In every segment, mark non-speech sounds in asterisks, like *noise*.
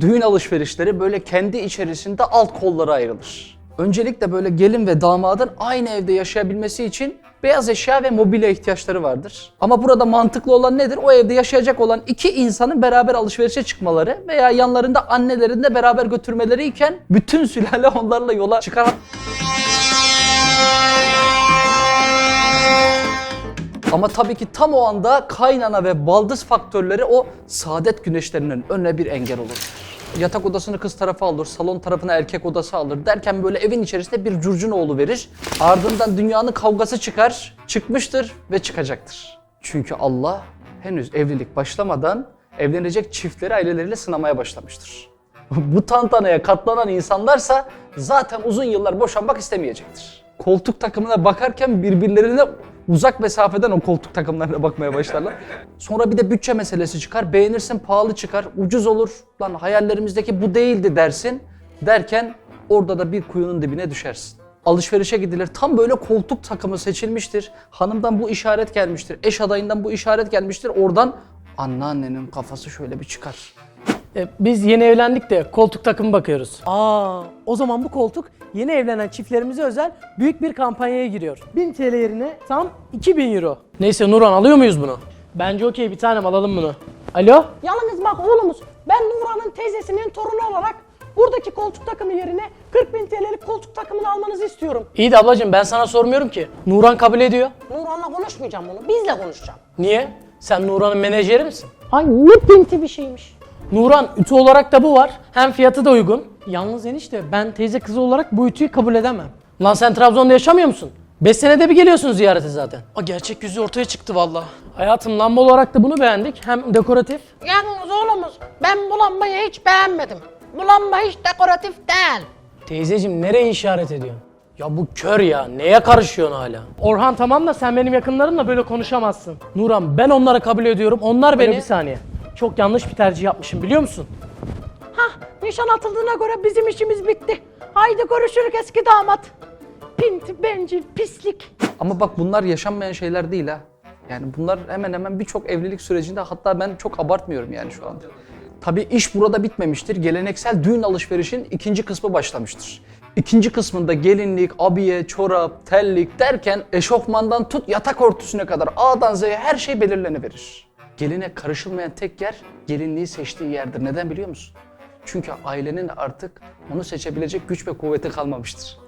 Düğün alışverişleri böyle kendi içerisinde alt kollara ayrılır. Öncelikle böyle gelin ve damadın aynı evde yaşayabilmesi için beyaz eşya ve mobilya ihtiyaçları vardır. Ama burada mantıklı olan nedir? O evde yaşayacak olan iki insanın beraber alışverişe çıkmaları veya yanlarında annelerini de beraber götürmeleri iken bütün sülale onlarla yola çıkar. Ama tabii ki tam o anda kaynana ve baldız faktörleri o saadet güneşlerinin önüne bir engel olur. Yatak odasını kız tarafı alır, salon tarafına erkek odası alır derken böyle evin içerisinde bir curcunoğlu verir. Ardından dünyanın kavgası çıkar, çıkmıştır ve çıkacaktır. Çünkü Allah henüz evlilik başlamadan evlenecek çiftleri aileleriyle sınamaya başlamıştır. *laughs* Bu tantanaya katlanan insanlarsa zaten uzun yıllar boşanmak istemeyecektir. Koltuk takımına bakarken birbirlerine uzak mesafeden o koltuk takımlarına bakmaya başlarlar. Sonra bir de bütçe meselesi çıkar. Beğenirsin pahalı çıkar, ucuz olur. Lan hayallerimizdeki bu değildi dersin. Derken orada da bir kuyunun dibine düşersin. Alışverişe gidilir. Tam böyle koltuk takımı seçilmiştir. Hanımdan bu işaret gelmiştir. Eş adayından bu işaret gelmiştir. Oradan anneannenin kafası şöyle bir çıkar. E, biz yeni evlendik de koltuk takımı bakıyoruz. Aa, o zaman bu koltuk yeni evlenen çiftlerimize özel büyük bir kampanyaya giriyor. 1000 TL yerine tam 2000 euro. Neyse Nurhan alıyor muyuz bunu? Bence okey bir tanem alalım bunu. Alo? Yalnız bak oğlumuz ben Nurhan'ın teyzesinin torunu olarak buradaki koltuk takımı yerine 40 bin TL'lik koltuk takımını almanızı istiyorum. İyi de ablacığım ben sana sormuyorum ki. Nurhan kabul ediyor. Nurhan'la konuşmayacağım bunu bizle konuşacağım. Niye? Sen Nurhan'ın menajeri misin? Ay ne pinti bir şeymiş. Nurhan ütü olarak da bu var. Hem fiyatı da uygun. Yalnız enişte ben teyze kızı olarak bu ütüyü kabul edemem. Lan sen Trabzon'da yaşamıyor musun? 5 senede bir geliyorsun ziyarete zaten. A gerçek yüzü ortaya çıktı valla. Hayatım lamba olarak da bunu beğendik. Hem dekoratif. Yalnız oğlumuz ben bu lambayı hiç beğenmedim. Bu lamba hiç dekoratif değil. Teyzeciğim nereye işaret ediyorsun? Ya bu kör ya. Neye karışıyorsun hala? Orhan tamam da sen benim yakınlarımla böyle konuşamazsın. Nuran ben onları kabul ediyorum. Onlar beni... Bir saniye. Çok yanlış bir tercih yapmışım biliyor musun? Hah nişan atıldığına göre bizim işimiz bitti. Haydi görüşürük eski damat. Pinti, bencil, pislik. Ama bak bunlar yaşanmayan şeyler değil ha. Yani bunlar hemen hemen birçok evlilik sürecinde hatta ben çok abartmıyorum yani şu anda. Tabii iş burada bitmemiştir. Geleneksel düğün alışverişin ikinci kısmı başlamıştır. İkinci kısmında gelinlik, abiye, çorap, tellik derken eşofmandan tut yatak örtüsüne kadar A'dan Z'ye her şey belirleneverir. Geline karışılmayan tek yer gelinliği seçtiği yerdir. Neden biliyor musun? Çünkü ailenin artık onu seçebilecek güç ve kuvveti kalmamıştır.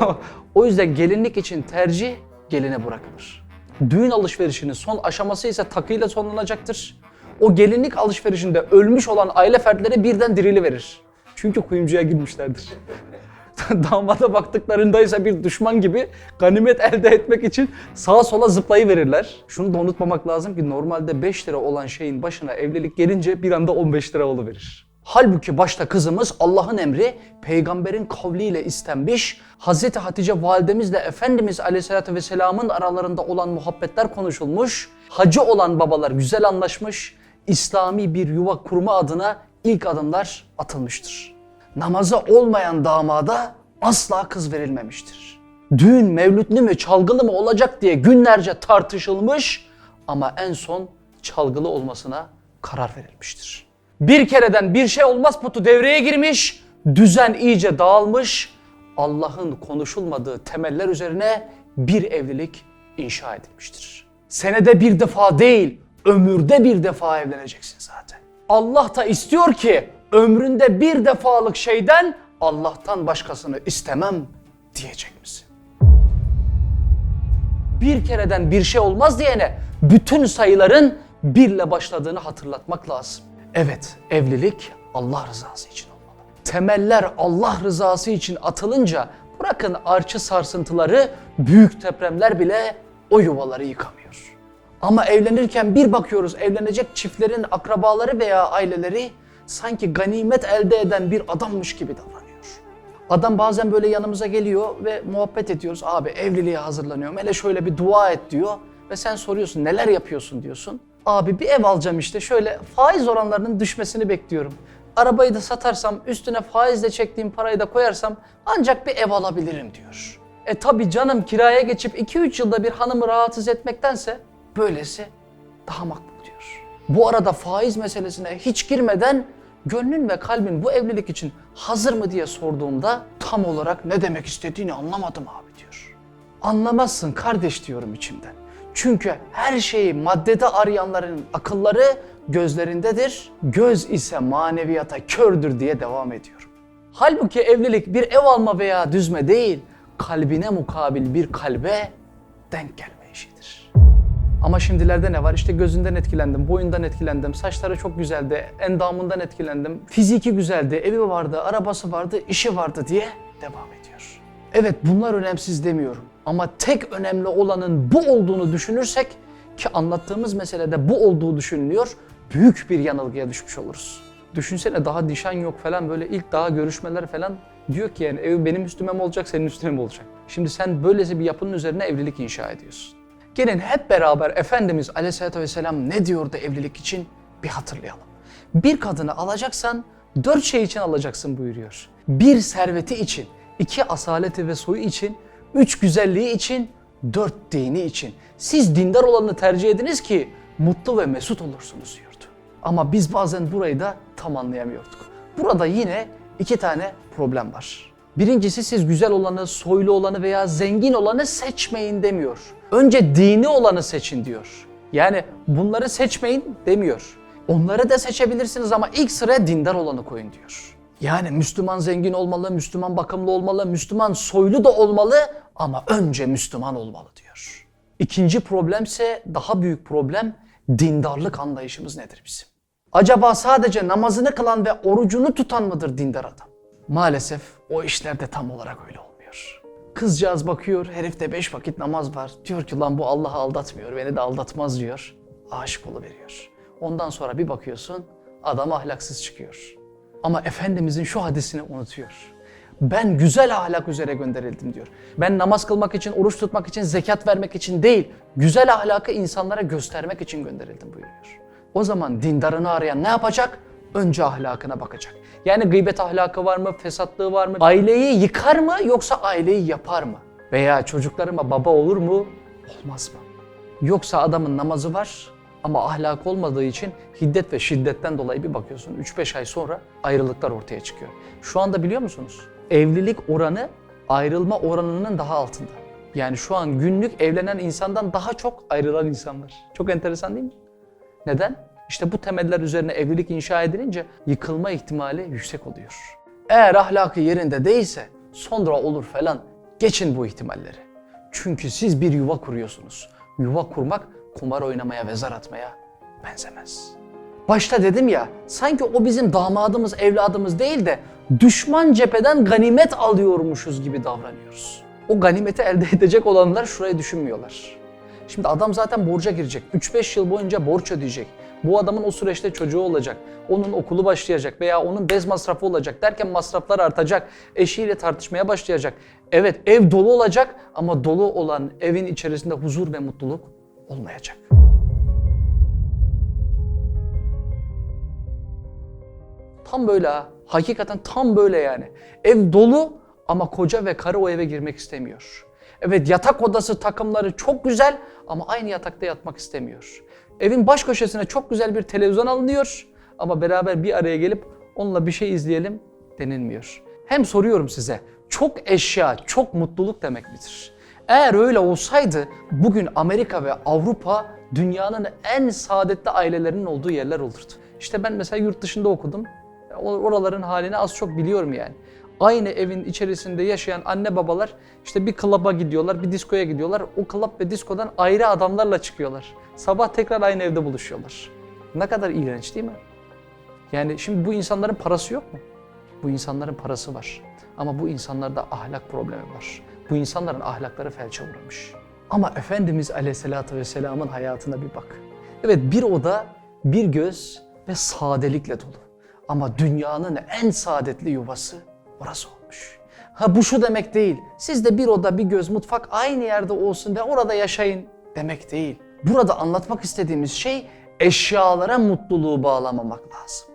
*laughs* o yüzden gelinlik için tercih geline bırakılır. Düğün alışverişinin son aşaması ise takıyla sonlanacaktır. O gelinlik alışverişinde ölmüş olan aile fertleri birden dirili verir. Çünkü kuyumcuya girmişlerdir. *laughs* Damada baktıklarında ise bir düşman gibi ganimet elde etmek için sağa sola zıplayıverirler. Şunu da unutmamak lazım ki normalde 5 lira olan şeyin başına evlilik gelince bir anda 15 lira oluverir. Halbuki başta kızımız Allah'ın emri peygamberin kavliyle istenmiş, Hazreti Hatice validemizle Efendimiz Aleyhisselatü Vesselam'ın aralarında olan muhabbetler konuşulmuş, hacı olan babalar güzel anlaşmış, İslami bir yuva kurma adına ilk adımlar atılmıştır. Namaza olmayan damada asla kız verilmemiştir. Düğün mevlütlü mü çalgılı mı olacak diye günlerce tartışılmış ama en son çalgılı olmasına karar verilmiştir. Bir kereden bir şey olmaz putu devreye girmiş, düzen iyice dağılmış, Allah'ın konuşulmadığı temeller üzerine bir evlilik inşa edilmiştir. Senede bir defa değil, ömürde bir defa evleneceksin zaten. Allah da istiyor ki ömründe bir defalık şeyden Allah'tan başkasını istemem diyecek misin? Bir kereden bir şey olmaz diyene bütün sayıların birle başladığını hatırlatmak lazım. Evet, evlilik Allah rızası için olmalı. Temeller Allah rızası için atılınca bırakın arçı sarsıntıları, büyük depremler bile o yuvaları yıkamıyor. Ama evlenirken bir bakıyoruz evlenecek çiftlerin akrabaları veya aileleri sanki ganimet elde eden bir adammış gibi davranıyor. Adam bazen böyle yanımıza geliyor ve muhabbet ediyoruz. Abi evliliğe hazırlanıyorum. Hele şöyle bir dua et diyor. Ve sen soruyorsun neler yapıyorsun diyorsun. Abi bir ev alacağım işte şöyle faiz oranlarının düşmesini bekliyorum. Arabayı da satarsam üstüne faizle çektiğim parayı da koyarsam ancak bir ev alabilirim diyor. E tabi canım kiraya geçip 2-3 yılda bir hanımı rahatsız etmektense böylesi daha makbul diyor. Bu arada faiz meselesine hiç girmeden Gönlün ve kalbin bu evlilik için hazır mı diye sorduğumda tam olarak ne demek istediğini anlamadım abi diyor. Anlamazsın kardeş diyorum içimden. Çünkü her şeyi maddede arayanların akılları gözlerindedir. Göz ise maneviyata kördür diye devam ediyorum. Halbuki evlilik bir ev alma veya düzme değil, kalbine mukabil bir kalbe denk gelme işidir. Ama şimdilerde ne var? İşte gözünden etkilendim, boyundan etkilendim, saçları çok güzeldi, endamından etkilendim, fiziki güzeldi, evi vardı, arabası vardı, işi vardı diye devam ediyor. Evet bunlar önemsiz demiyorum. Ama tek önemli olanın bu olduğunu düşünürsek ki anlattığımız meselede bu olduğu düşünülüyor, büyük bir yanılgıya düşmüş oluruz. Düşünsene daha nişan yok falan böyle ilk daha görüşmeler falan diyor ki yani ev benim üstüme mi olacak senin üstüne mi olacak? Şimdi sen böylesi bir yapının üzerine evlilik inşa ediyorsun. Gelin hep beraber Efendimiz Aleyhisselatü Vesselam ne diyordu evlilik için bir hatırlayalım. Bir kadını alacaksan dört şey için alacaksın buyuruyor. Bir serveti için, iki asaleti ve soyu için, üç güzelliği için, dört dini için. Siz dindar olanı tercih ediniz ki mutlu ve mesut olursunuz diyordu. Ama biz bazen burayı da tam anlayamıyorduk. Burada yine iki tane problem var. Birincisi siz güzel olanı, soylu olanı veya zengin olanı seçmeyin demiyor. Önce dini olanı seçin diyor. Yani bunları seçmeyin demiyor. Onları da seçebilirsiniz ama ilk sıraya dindar olanı koyun diyor. Yani Müslüman zengin olmalı, Müslüman bakımlı olmalı, Müslüman soylu da olmalı ama önce Müslüman olmalı diyor. İkinci problemse daha büyük problem dindarlık anlayışımız nedir bizim? Acaba sadece namazını kılan ve orucunu tutan mıdır dindar adam? Maalesef o işlerde tam olarak öyle olmuyor. Kızcağız bakıyor, herifte beş vakit namaz var. Diyor ki lan bu Allah'ı aldatmıyor, beni de aldatmaz diyor. Aşık veriyor. Ondan sonra bir bakıyorsun, adam ahlaksız çıkıyor. Ama Efendimizin şu hadisini unutuyor. Ben güzel ahlak üzere gönderildim diyor. Ben namaz kılmak için, oruç tutmak için, zekat vermek için değil, güzel ahlakı insanlara göstermek için gönderildim buyuruyor. O zaman dindarını arayan ne yapacak? Önce ahlakına bakacak. Yani gıybet ahlakı var mı, fesatlığı var mı? Aileyi yıkar mı yoksa aileyi yapar mı? Veya çocuklarıma baba olur mu, olmaz mı? Yoksa adamın namazı var ama ahlak olmadığı için hiddet ve şiddetten dolayı bir bakıyorsun 3-5 ay sonra ayrılıklar ortaya çıkıyor. Şu anda biliyor musunuz? Evlilik oranı ayrılma oranının daha altında. Yani şu an günlük evlenen insandan daha çok ayrılan insanlar. Çok enteresan değil mi? Neden? İşte bu temeller üzerine evlilik inşa edilince yıkılma ihtimali yüksek oluyor. Eğer ahlakı yerinde değilse sonra olur falan geçin bu ihtimalleri. Çünkü siz bir yuva kuruyorsunuz. Yuva kurmak kumar oynamaya ve zar atmaya benzemez. Başta dedim ya sanki o bizim damadımız, evladımız değil de düşman cepheden ganimet alıyormuşuz gibi davranıyoruz. O ganimeti elde edecek olanlar şurayı düşünmüyorlar. Şimdi adam zaten borca girecek. 3-5 yıl boyunca borç ödeyecek. Bu adamın o süreçte çocuğu olacak. Onun okulu başlayacak veya onun bez masrafı olacak derken masraflar artacak. Eşiyle tartışmaya başlayacak. Evet ev dolu olacak ama dolu olan evin içerisinde huzur ve mutluluk olmayacak. Tam böyle ha. Hakikaten tam böyle yani. Ev dolu ama koca ve karı o eve girmek istemiyor. Evet yatak odası takımları çok güzel ama aynı yatakta yatmak istemiyor. Evin baş köşesine çok güzel bir televizyon alınıyor ama beraber bir araya gelip onunla bir şey izleyelim denilmiyor. Hem soruyorum size çok eşya, çok mutluluk demek midir? Eğer öyle olsaydı bugün Amerika ve Avrupa dünyanın en saadetli ailelerinin olduğu yerler olurdu. İşte ben mesela yurt dışında okudum. Oraların halini az çok biliyorum yani. Aynı evin içerisinde yaşayan anne babalar işte bir klaba gidiyorlar, bir diskoya gidiyorlar. O klab ve diskodan ayrı adamlarla çıkıyorlar. Sabah tekrar aynı evde buluşuyorlar. Ne kadar iğrenç değil mi? Yani şimdi bu insanların parası yok mu? Bu insanların parası var. Ama bu insanlarda ahlak problemi var. Bu insanların ahlakları felçe uğramış. Ama Efendimiz Aleyhisselatü Vesselam'ın hayatına bir bak. Evet bir oda, bir göz ve sadelikle dolu. Ama dünyanın en saadetli yuvası orası olmuş. Ha bu şu demek değil. Siz de bir oda, bir göz, mutfak aynı yerde olsun ve orada yaşayın demek değil. Burada anlatmak istediğimiz şey eşyalara mutluluğu bağlamamak lazım.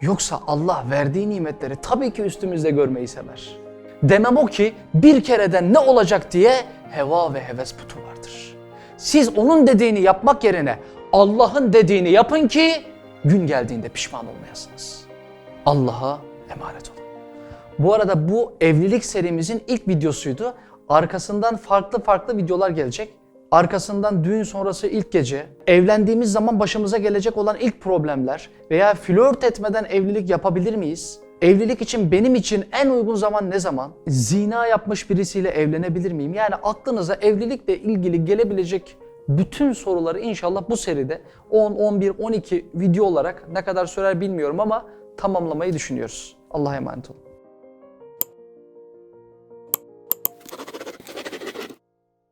Yoksa Allah verdiği nimetleri tabii ki üstümüzde görmeyi sever. Demem o ki bir kereden ne olacak diye heva ve heves putu vardır. Siz onun dediğini yapmak yerine Allah'ın dediğini yapın ki gün geldiğinde pişman olmayasınız. Allah'a emanet olun. Bu arada bu evlilik serimizin ilk videosuydu. Arkasından farklı farklı videolar gelecek. Arkasından düğün sonrası ilk gece, evlendiğimiz zaman başımıza gelecek olan ilk problemler veya flört etmeden evlilik yapabilir miyiz? Evlilik için benim için en uygun zaman ne zaman? Zina yapmış birisiyle evlenebilir miyim? Yani aklınıza evlilikle ilgili gelebilecek bütün soruları inşallah bu seride 10, 11, 12 video olarak ne kadar sürer bilmiyorum ama tamamlamayı düşünüyoruz. Allah'a emanet olun.